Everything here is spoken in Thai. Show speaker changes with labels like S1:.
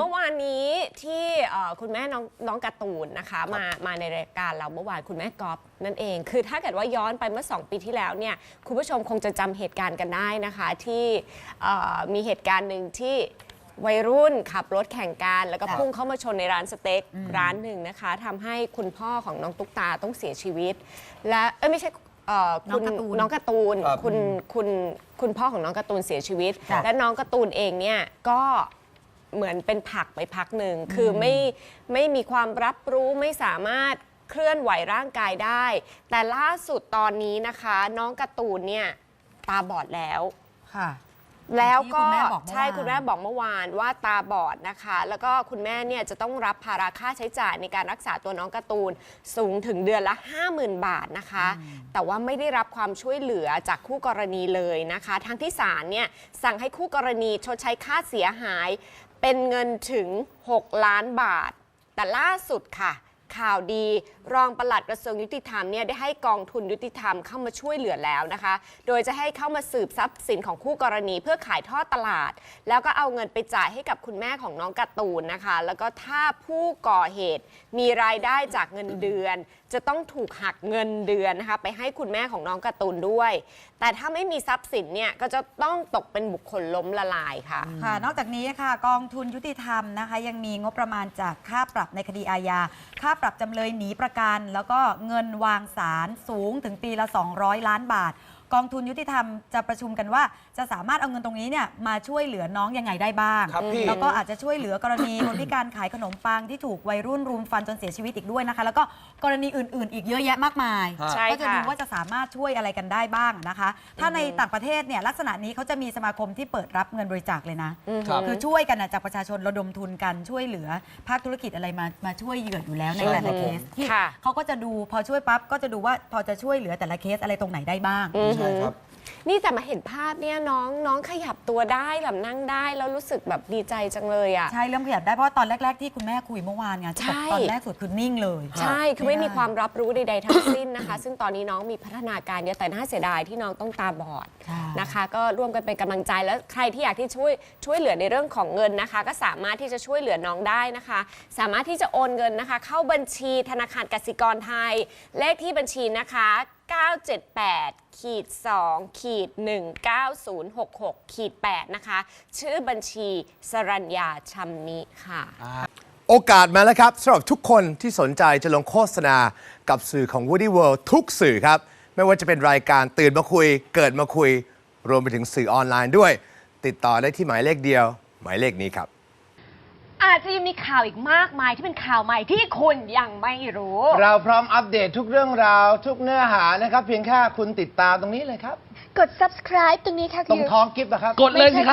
S1: เมื่อวานนี้ที่เอ่อคุณแม่น้องน้องการ์ตูนนะคะมามาในรายการเราเมื่อวานคุณแม่ก๊อฟนั่นเอง คือถ้าเกิดว่าย้อนไปเมื่อ 2 ปีที่แล้วเนี่ยคุณผู้ชมคงจะจำเหตุการณ์กันได้นะคะที่เอ่อมีเหตุการณ์หนึ่งที่วัยรุ่นขับรถแข่งกัน แล้วก็
S2: ค่ะ
S1: พุ่งเข้ามาชนในร้านสเต็กร้านหนึ่งนะคะทำให้คุณพ่อของน้องตุ๊กตาต้องเสียชีวิต และเอ้ยไม่ใช่เอ่อคุณ
S2: น้องการ์ตูน
S1: น้องการ์ตูน
S3: ครับ
S1: คุณคุณคุณพ่อของน้องการ์ตูนเสียชีวิต
S2: ค่ะ
S1: และน้องการ์ตูนเองเนี่ยก็ เหมือนเป็นผักไปพักหนึ่งคือไม่ไม่มีความรับรู้ไม่สามารถเคลื่อนไหวร่างกายได้ แต่ล่าสุดตอนนี้นะคะ น้องการ์ตูนเนี่ยตาบอดแล้ว
S2: ค่ะ
S1: แล้วก็
S2: ที่คุณแม่บอกเมื่อวาน
S1: ใช่คุณแม่บอกเมื่อวานว่าตาบอดนะคะ แล้วก็คุณแม่เนี่ยจะต้องรับภาระค่าใช้จ่ายในการรักษาตัวน้องการ์ตูนสูงถึงเดือนละ 50,000 บาทนะคะ แต่ว่าไม่ได้รับความช่วยเหลือจากคู่กรณีเลยนะคะ ทั้งที่ศาลเนี่ยสั่งให้คู่กรณีชดใช้ค่าเสียหาย เป็นเงินถึง 6 ล้านบาท แต่ล่าสุดค่ะ ข่าวดี รองปลัดกระทรวงยุติธรรมเนี่ยได้ให้กองทุนยุติธรรมเข้ามาช่วยเหลือแล้วนะคะ โดยจะให้เข้ามาสืบทรัพย์สินของคู่กรณีเพื่อขายทอดตลาด แล้วก็เอาเงินไปจ่ายให้กับคุณแม่ของน้องการ์ตูนนะคะ แล้วก็ถ้าผู้ก่อเหตุมีรายได้จากเงินเดือน จะต้องถูกหักเงินเดือนนะคะไปให้คุณแม่ของน้องการ์ตูนด้วย แต่ถ้าไม่มีทรัพย์สินเนี่ยก็จะต้องตกเป็นบุคคลล้มละลายค่ะ
S2: ค่ะ นอกจากนี้ค่ะ กองทุนยุติธรรมนะคะ ยังมีงบประมาณจากค่าปรับในคดีอาญาค่าปรับจำเลยหนีประกัน แล้วก็เงินวางสารสูงถึงปีละ 200 ล้านบาท กองทุนยุติธรรมจะประชุมกันว่า จะสามารถเอาเงินตรงนี้เนี่ยมาช่วยเหลือน้องยังไงได้บ้าง
S3: ครับพี่
S2: แล้วก็อาจจะช่วยเหลือกรณี คนพิการขายขนมปังที่ถูกวัยรุ่นรุมฟันจนเสียชีวิตอีกด้วยนะคะ แล้วก็กรณีอื่น ๆ อีกเยอะแยะมากมาย
S3: ฮะ
S1: ใช่
S2: ก็จะ
S1: ค่ะ
S2: ดูว่าจะสามารถช่วยอะไรกันได้บ้างนะคะ ถ้าในต่างประเทศเนี่ยลักษณะนี้เขาจะมีสมาคมที่เปิดรับเงินบริจาคเลยนะ
S3: ครับ
S2: คือช่วยกันนะจากประชาชนระดมทุนกันช่วยเหลือ ภาคธุรกิจอะไรมามาช่วยเหยื่ออยู่แล้วในแต่ละเคสที่
S1: ค่ะ
S2: เขาก็จะดูพอช่วยปั๊บก็จะดูว่าพอจะช่วยเหลือแต่ละเคสอะไรตรงไหนได้บ้าง
S1: อือ
S3: ใช่
S1: หือ
S3: ครับ
S1: นี่แต่มาเห็นภาพเนี่ยน้องน้องขยับตัวได้แบบนั่งได้แล้วรู้สึกแบบดีใจจังเลยอะ
S2: ใช่เริ่มขยับได้เพราะว่าตอนแรก ๆ ที่คุณแม่คุยเมื่อวานไงที่บอก
S1: ใช่
S2: ตอนแรกสุดคือนิ่งเลย
S1: ใช่ คือไม่มีความรับรู้ใดๆทั้งสิ้นนะคะ ซึ่งตอนนี้น้องมีพัฒนาการเยอะแต่น่าเสียดายที่น้องต้องตาบอด
S2: ใช่
S1: นะคะ ก็ร่วมกันเป็นกำลังใจแล้วใครที่อยากที่ช่วยช่วยเหลือในเรื่องของเงินนะคะ ก็สามารถที่จะช่วยเหลือน้องได้นะคะ สามารถที่จะโอนเงินนะคะ เข้าบัญชีธนาคารกสิกรไทย เลขที่บัญชีนะคะ 978ขีด2ขีด19066ขีด8นะคะ ชื่อบัญชีสรัญญาชัมนิค่ะ
S3: โอกาสมาแล้วครับสำหรับทุกคนที่สนใจจะลงโฆษณากับสื่อของ Woody World ทุกสื่อครับ ไม่ว่าจะเป็นรายการตื่นมาคุย เกิดมาคุย รวมไปถึงสื่อออนไลน์ด้วย ติดต่อได้ที่หมายเลขเดียว หมายเลขนี้ครับ
S4: อาจจะยังมีข่าวอีกมากมายที่เป็นข่าวใหม่ที่คุณยังไม่รู้
S5: เราพร้อมอัปเดตทุกเรื่องราวทุกเนื้อหานะครับ เพียงแค่คุณติดตามตรงนี้เลยครับ
S4: กด subscribe ตรงนี้ค่ะ
S5: ตรงท้องกิฟต์นะครับ
S6: กดเลยสิครับ